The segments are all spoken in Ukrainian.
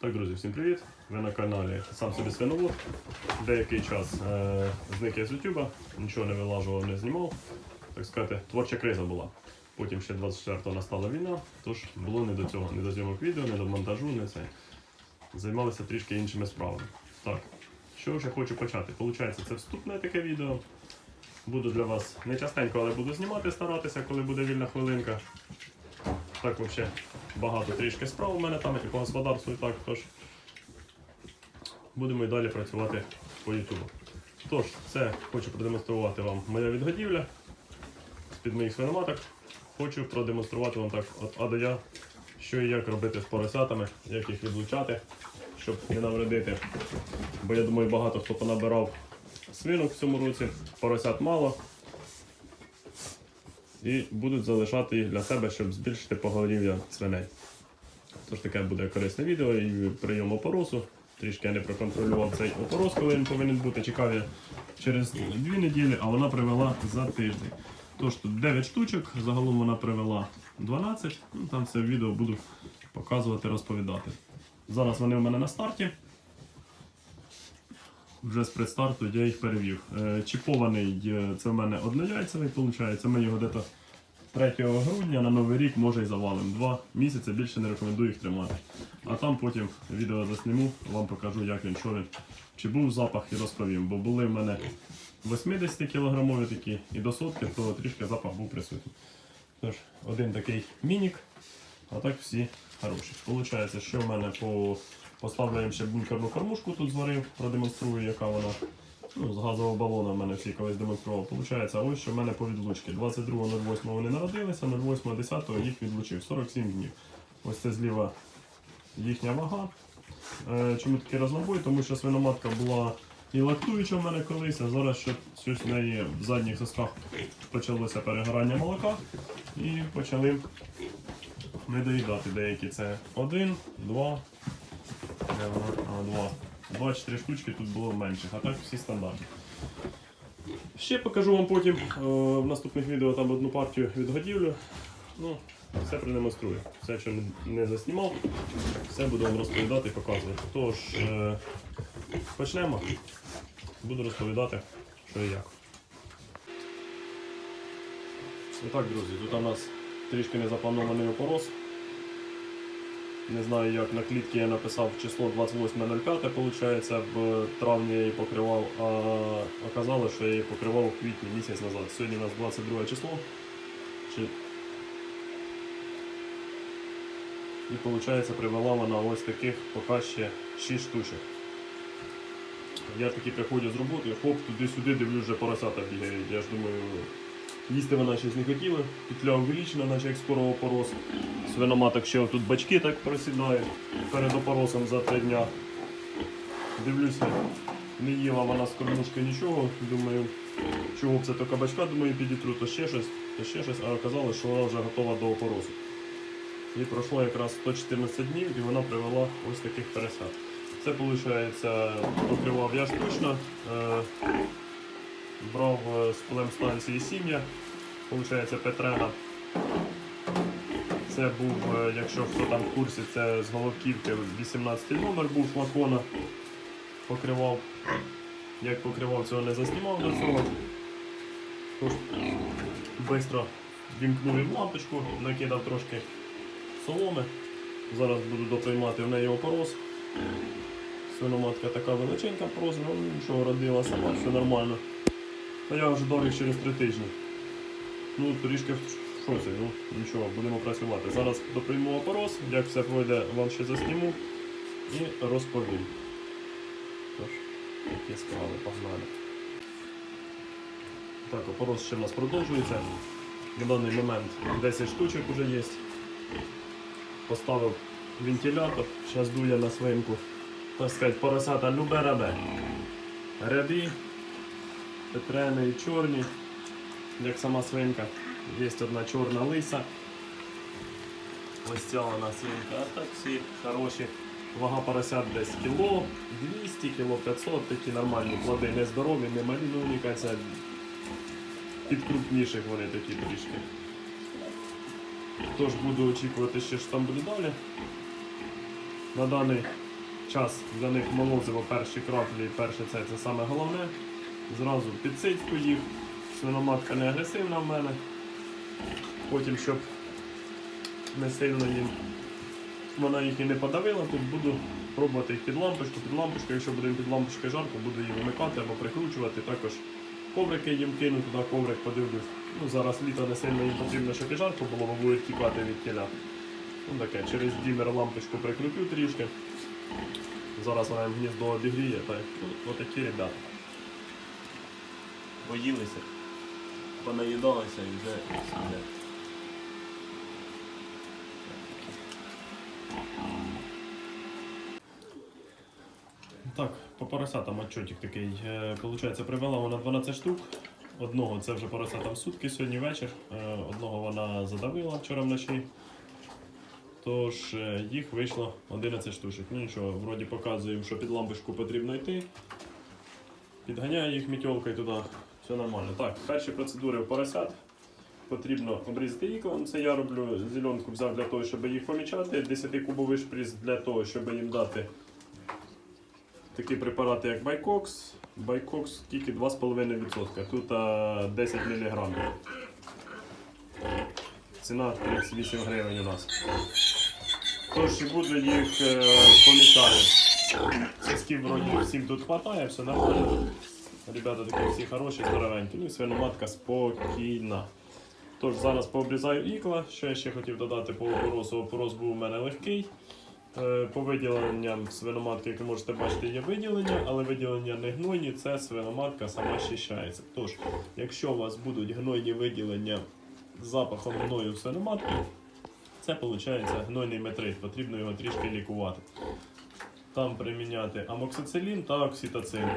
Так, друзі, всім привіт! Ви на каналі Сам собі свиновод. Деякий час е, зник я з Ютуба, нічого не вилажував, не знімав. Так сказати, творча криза була. Потім ще 24-го настала війна, тож було не до цього, не до зйомок відео, не до монтажу, не це. Займалися трішки іншими справами. Так, що я хочу почати? Получається, це вступне таке відео. Буду для вас не частенько, але буду знімати, старатися, коли буде вільна хвилинка. Так, взагалі, багато трішки справ у мене там і по господарству і так. Тож будемо і далі працювати по Ютубу. Тож, це хочу продемонструвати вам моя відгодівля з-під моїх свиноматок. Хочу продемонструвати вам так от А до Я, що і як робити з поросятами, як їх відлучати, щоб не навредити. Бо я думаю, багато хто понабирав свинок в цьому році, поросят мало і будуть залишати їх для себе, щоб збільшити поголів'я свиней. Тож таке буде корисне відео і прийом опоросу. Трішки я не проконтролював цей опорос, коли він повинен бути. Чекав я через дві неділі, а вона привела за тиждень. Тож тут 9 штучок, загалом вона привела 12. Ну, там це відео буду показувати, розповідати. Зараз вони у мене на старті. Вже з предстарту я їх перевів. Е, Чіпований це в мене однояйцевий, виходить. Ми його десь 3 грудня на Новий рік може і завалимо. Два місяці більше не рекомендую їх тримати. А там потім відео засніму, вам покажу, як він, що він, чи був запах і розповім. Бо були в мене 80 кілограмові такі і до сотки, то трішки запах був присутній. Тож, один такий мінік, а так всі хороші. Получається, що в мене по поставляємо ще бункерну кормушку тут зварив, продемонструю, яка вона. Ну, з газового балона в мене всі колись демонстрував. Получається, ось що в мене по відлучці. 22.08 вони народилися, 08.10 їх відлучив. 47 днів. Ось це зліва їхня вага. Е, чому такий рознобой? Тому що свиноматка була і лактуюча в мене колись, а зараз що- щось в неї в задніх сосках почалося перегорання молока і почали не доїдати деякі. Це один, два, два. Два-чотири штучки тут було менше, а так всі стандартні. Ще покажу вам потім е, в наступних відео там одну партію відгодівлю. Ну, все продемонструю. Все, що не- заснімав, все буду вам розповідати і показувати. Тож, е, почнемо. Буду розповідати, що і як. І так, друзі, тут у нас трішки незапланований опорос. Не знаю, як на клітці я написав число 28.05, виходить, в травні я її покривав, а оказалось, що я її покривав у квітні місяць назад. Сьогодні у нас 22 число. Чи... І виходить, привела вона ось таких поки ще 6 штучок. Я таки приходжу з роботи, хоп, туди-сюди дивлюсь, вже поросята бігають. Я ж думаю, їсти вона щось не хотіла, петля увеличена, наче як скоро опорос. Свиноматок ще тут бачки так просідають перед опоросом за три дня. Дивлюся, не їла вона з кормушки нічого. Думаю, чого б це то кабачка, думаю, підітру, то ще щось, то ще щось, а оказалось, що вона вже готова до опоросу. І пройшло якраз 114 днів і вона привела ось таких пересад. Це виходить, покривав я штучно, е, брав е, з плем станції сім'я, виходить Петрена. Це був, е, якщо хто там в курсі, це з Головківки 18 номер був флакона. Покривав. Як покривав, цього не заснімав до цього. Тож, швидко вімкнув їм лампочку, накидав трошки соломи. Зараз буду доприймати в неї опорос. Свиноматка така величенька просто, ну нічого родила сама, все нормально. А я вже дав через три тижні. Ну, трішки в шоці, ну нічого, будемо працювати. Зараз доприйму опорос, як все пройде, вам ще засніму і розповім. Тож, такі справи, погнали. Так, опорос ще в нас продовжується. На даний момент 10 штучок вже є. Поставив вентилятор, зараз дує на свинку. Так сказати, поросята любе рабе. Рябі, петрени і чорні, як сама свинка. Є одна чорна лиса. Ось ця свинка, а так всі хороші. Вага поросят десь кіло 200, кіло 500, такі нормальні плоди, не здорові, не малі, ну мені кажеться, під крупніших вони такі трішки. Тож буду очікувати, там буде далі. На даний час для них молозиво, перші краплі, перше це, це саме головне. Зразу підсидку їх. Свиноматка не агресивна в мене. Потім, щоб не сильно їм вона їх і не подавила, тут буду пробувати їх під лампочку. Під лампочку, якщо буде під лампочкою жарко, буду її вимикати або прикручувати. Також коврики їм кину, туди коврик подивлюсь. Ну, зараз літо не сильно їм потрібно, щоб і жарко було, бо будуть тікати від тіля. Ну таке, через дімер лампочку прикрутю трішки. Зараз вона їм гніздо обігріє. Так. Ну, отакі ребята. Поїлися, понаїдалися і вже сидять. Так, по поросятам отчотик такий. Е, Получається, привела вона 12 штук. Одного це вже поросятам сутки сьогодні вечір. Е, Одного вона задавила вчора вночі. Тож е, їх вийшло 11 штучок. Ну нічого, вроді показуємо, що під лампочку потрібно йти. Підганяю їх мітьолкою туди. Все нормально. Так, перші процедури у поросят. Потрібно обрізати іклом. Це я роблю зеленку взяв для того, щоб їх помічати. 10-кубовий шприц для того, щоб їм дати такі препарати, як Байкокс. Байкокс тільки 2,5%. Тут а, 10 мг. Ціна 38 гривень у нас. Тож і буду їх е, помічати. Сосків вроді всім тут хватає, все нормально. Ребята такі всі хороші, здоровенькі. Ну і свиноматка спокійна. Тож зараз пообрізаю ікла. Що я ще хотів додати по опоросу. Опорос був у мене легкий. Е, По виділенням свиноматки, як ви можете бачити, є виділення, але виділення не гнойні, це свиноматка сама щищається. Тож, якщо у вас будуть гнойні виділення з запахом гною свиноматки, це виходить гнойний метрит, потрібно його трішки лікувати. Там приміняти амоксицилін та окситоцин.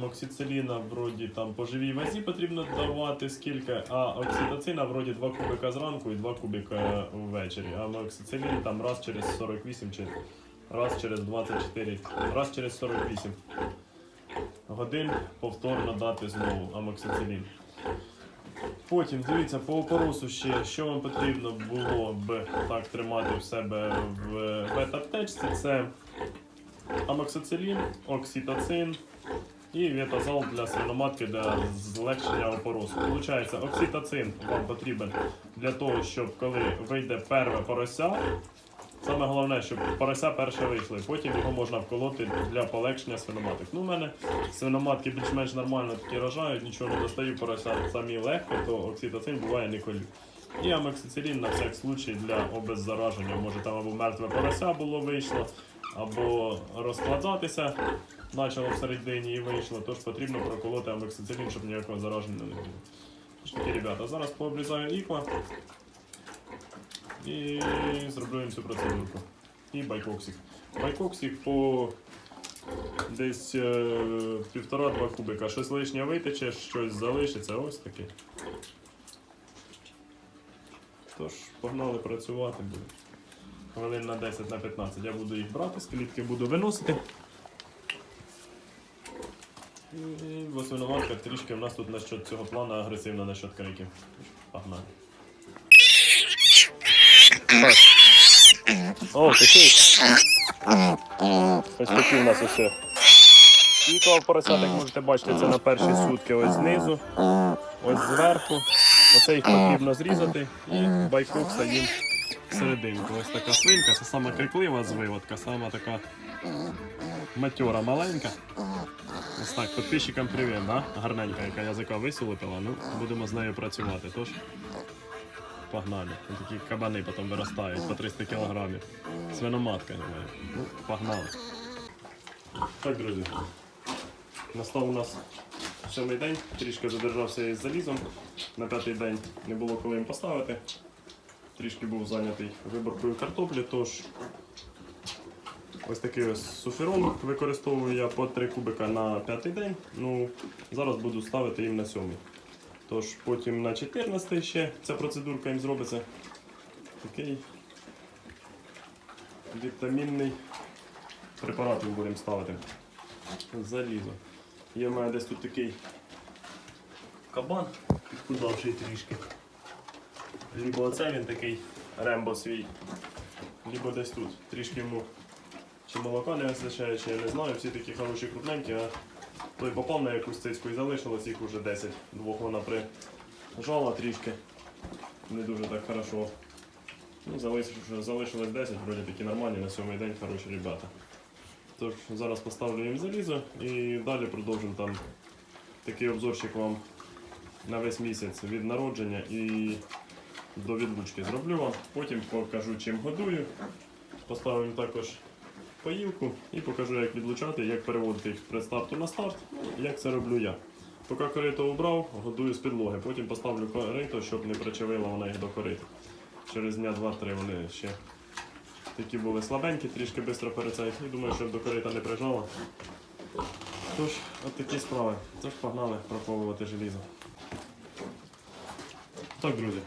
Моксициліна вроді там по живій вазі потрібно давати скільки, а окситоцина вроді 2 кубика зранку і 2 кубика ввечері. А моксицилін там раз через 48 чи раз через 24, раз через 48 годин повторно дати знову амоксицилін. Потім дивіться по опоросу ще, що вам потрібно було б так тримати в себе в бета-аптечці, це амоксицилін, окситоцин і ветазал для свиноматки для злегшення опоросу. Получається, окситоцин вам потрібен для того, щоб коли вийде перше порося, саме головне, щоб порося перше вийшли, потім його можна вколоти для полегшення свиноматок. Ну, у мене свиноматки більш-менш нормально такі рожають, нічого не достаю, порося самі легко, то окситоцин буває не колю. І амоксицилін на всяк случай для обеззараження. Може там або мертве порося було вийшло, або розкладатися почало всередині і вийшло, тож потрібно проколоти амоксицилін, щоб ніякого зараження не було. Тож такі, ребята, зараз пообрізаю ікла і зроблю їм цю процедурку. І байкоксик. Байкоксик по десь е, півтора-два кубика. Щось лишнє витече, щось залишиться, ось таке. Тож, погнали працювати буде. Хвилин на 10 на 15 я буду їх брати, з буду виносити. І восьминоматка трішки в нас тут насчет цього плану агресивна насчет криків. Погнали. О, такий. Ось такі в нас усе. Ікла поросяток можете бачити, це на перші сутки ось знизу, ось зверху. Оце їх потрібно зрізати і байкокса їм всерединку. Ось така свинка, це сама криклива з виводка, сама така матьора маленька. Ось так, підписчикам привіт, да? гарненька, яка язика висолопила. Ну, будемо з нею працювати. Тож погнали. Такі кабани потім виростають по 300 кілограмів. Свиноматка немає. Ну, погнали. Так, друзі. Настав у нас сьомий день, трішки задержався із залізом. На п'ятий день не було коли їм поставити. Трішки був зайнятий виборкою картоплі, тож Ось такий ось суферон використовую я по 3 кубика на п'ятий день. Ну, зараз буду ставити їм на сьомий. Тож потім на 14 ще ця процедурка їм зробиться. Такий вітамінний препарат ми будемо ставити. Залізо. Є в мене десь тут такий кабан, підхудавший трішки. Либо оце він такий рембо свій. либо десь тут. Трішки йому чи молока не вистачає, чи я не знаю. Всі такі хороші крупненькі, а той попав на якусь цицьку і залишилось їх уже 10. Двох вона прижала трішки. Не дуже так хорошо. Ну, залишилось 10, вроді такі нормальні, на сьомий день хороші ребята. Тож зараз поставлю їм залізо і далі продовжимо там такий обзорчик вам на весь місяць від народження і до відлучки зроблю вам. Потім покажу, чим годую. Поставимо також поїлку і покажу, як відлучати, як переводити їх з предстарту на старт, ну, як це роблю я. Поки корито убрав, годую з підлоги. Потім поставлю корито, щоб не причавила вона їх до корита. Через дня 2-3 вони ще такі були слабенькі, трішки швидко перецеють. І думаю, щоб до корита не прижала. Тож, от такі справи. Тож погнали проковувати желізо. Так, друзі.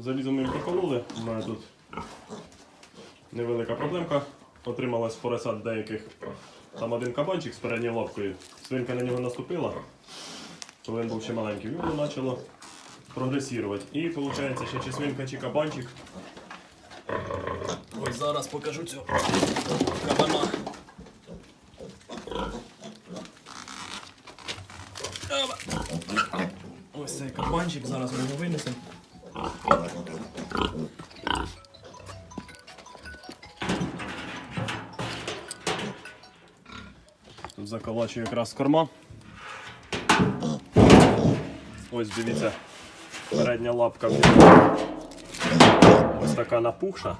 Залізо ми їм прокололи. У мене тут невелика проблемка. Отрималась поросят деяких. Там один кабанчик з передньою лапкою. Свинка на нього наступила, коли він був ще маленький. Воно почало прогресувати. І виходить, ще чи свинка, чи кабанчик. Ось зараз покажу цього кабана. Ось цей кабанчик, зараз ми його винесемо. Тут заколачую якраз корма. Ось дивіться, передня лапка ось така напухша,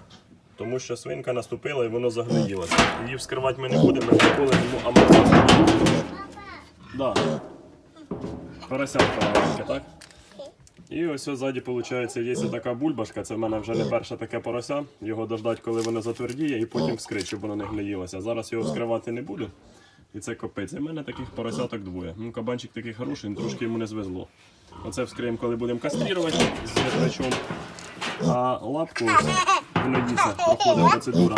тому що свинка наступила і воно загноїлося. Її вскривати ми не будемо, ми приколимо амортизатор. Да. Поросятка маленьке, так? І ось ззаді, виходить, є така бульбашка, це в мене вже не перше таке порося. Його дождать, коли воно затвердіє, і потім вскрити, щоб воно не гноїлося. Зараз його вскривати не буду. І це. І в мене таких поросяток двоє. Ну, кабанчик такий хороший, трошки йому не звезло. Оце вскриємо, коли будемо каструвати з віртачом. А лапку ось гноїться, проходить процедура.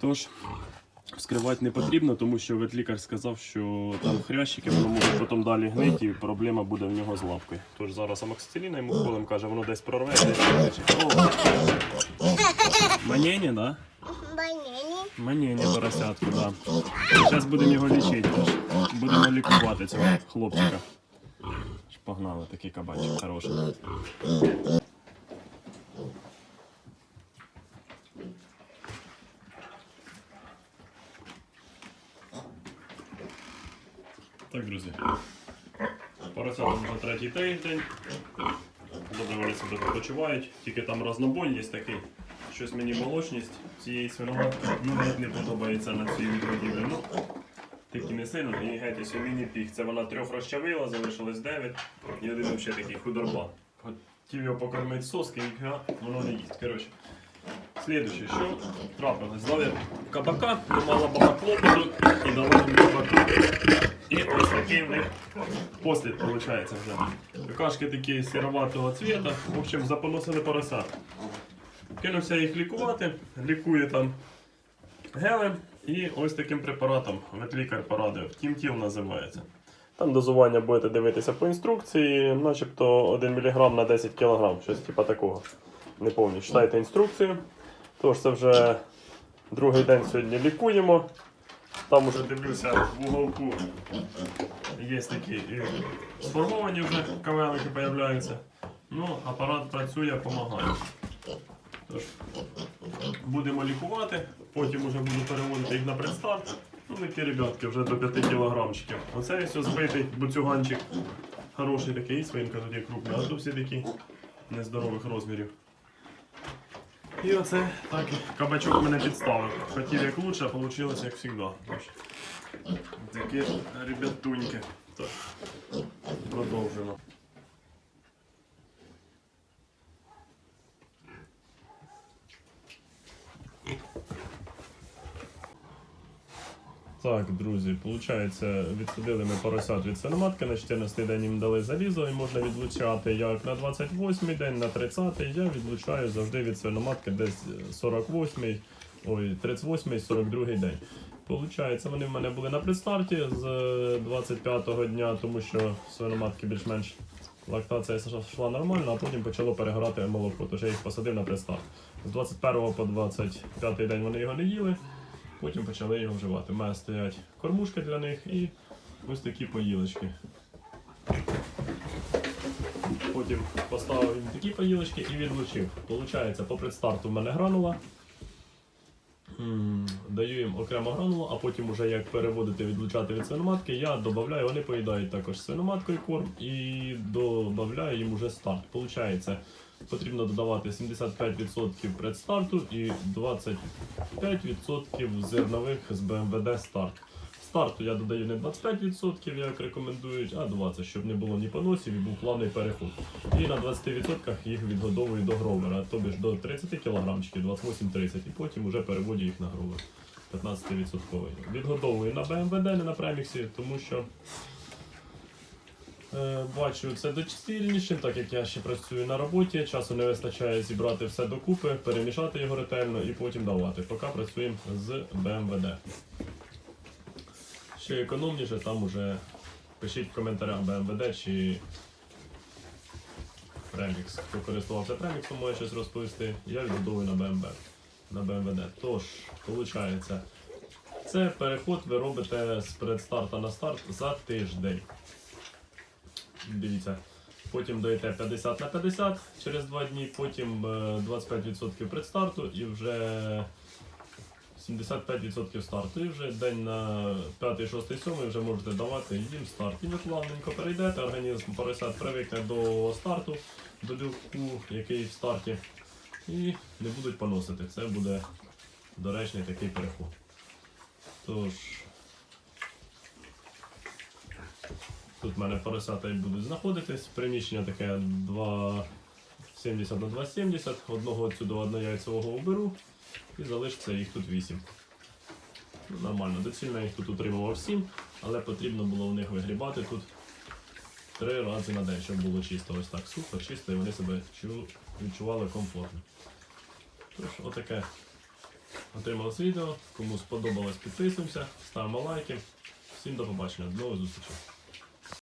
Тож, вскривати не потрібно, тому що ветлікар сказав, що там хрящики, воно може потім далі гнити, і проблема буде в нього з лапкою. Тож зараз амоксициліна йому вколем, каже, воно десь прорве, десь не Манєні, да? Баняні. Манєні поросятку, да. Зараз будемо його лічити. Будемо лікувати цього хлопчика. Погнали, такий кабанчик хороший. Так, друзі. Поросятам вже третій тиждень. Добре вони себе почувають, тільки там рознобой є такий. Щось мені молочність цієї свиноматки ну, не подобається на цій відродівлі. Ну, тільки не сильно, і геть ось міні піг. Це вона трьох розчавила, залишилось дев'ять. І один ще такий худорба. Хотів його покормити соски, і воно не їсть. Коротше. Слідуюче, що трапилось? Дали кабака, немало баба клопоту і дали їм кабаку. І ось такий в них послід виходить вже. Какашки такі сіроватого цвіта. В общем, запоносили порося. Кинувся їх лікувати, лікує там гелем і ось таким препаратом ветлікар порадив. Тімтіл називається. Там дозування будете дивитися по інструкції, начебто 1 мг на 10 кг, щось типа такого. Не пам'ятаю, читайте інструкцію. Тож це вже другий день сьогодні лікуємо. Там уже дивлюся в уголку є такі сформовані вже кавелики з'являються. Ну, апарат працює, допомагає. Тож, будемо лікувати, потім вже буду переводити їх на предстарт. Ну, такі ребятки вже до 5 кілограмчиків. Оце ось збитий буцюганчик. Хороший такий, свинка є крупна, а тут всі такі нездорових розмірів. І оце так кабачок мене підставив. Хотів як лучше, а вийшло як завжди. Такі ребятуньки. Так, продовжуємо. Так, друзі, виходить, відсудили ми поросят від свиноматки, на 14 день їм дали залізо і можна відлучати як на 28 день, на 30-й. Я відлучаю завжди від свиноматки десь 48, ой, 38, 42 день. Получається, вони в мене були на предстарті з 25-го дня, тому що свиноматки більш-менш лактація йшла нормально, а потім почало перегорати молоко, тож я їх посадив на предстарт. З 21 по 25 день вони його не їли, потім почали його вживати. У мене стоять кормушки для них і ось такі поїлочки. Потім поставив їм такі поїлочки і відлучив. Получається, по предстарту в мене гранула. Даю їм окремо гранулу, а потім, уже як переводити, відлучати від свиноматки, я додаю, вони поїдають також свиноматкою корм і додаю їм уже старт. Получається, потрібно додавати 75% предстарту і 25% зернових з БМВД старт. Старту я додаю не 25%, як рекомендують, а 20%, щоб не було ні поносів і був плавний переход. І на 20% їх відгодовую до гровера, тобі ж до 30 кг, 28-30, і потім вже переводю їх на гровер. 15%. Відгодовую на БМВД, не на преміксі, тому що бачу це доцільніше, так як я ще працюю на роботі, часу не вистачає зібрати все докупи, перемішати його ретельно і потім давати. Поки працюємо з БМВД. Ще економніше, там уже пишіть в коментарях БМВД чи премікс. Хто користувався преміксом, може щось розповісти. Я відбудовую на БМВ. На БМВД. Тож, виходить, це переход ви робите з предстарта на старт за тиждень. Дивіться. Потім даєте 50 на 50 через 2 дні, потім е, 25% предстарту і вже 75% старту. І вже день на 5, 6, 7 вже можете давати їм старт. І ви плавненько перейдете, організм поросят привикне до старту, до білку, який в старті, і не будуть поносити. Це буде доречний такий переход. Тож, тут в мене поросята і будуть знаходитись. Приміщення таке 2,70 на 2,70. Одного отсюди однояйцевого уберу і залишиться їх тут 8. Ну, Нормально, доцільно я їх тут утримував 7, але потрібно було в них вигрібати тут три рази на день, щоб було чисто. Ось так сухо, чисто, і вони себе відчували комфортно. Тож, отаке отрималось відео. Кому сподобалось, підписуємося, ставимо лайки. Всім до побачення, до нових зустрічей.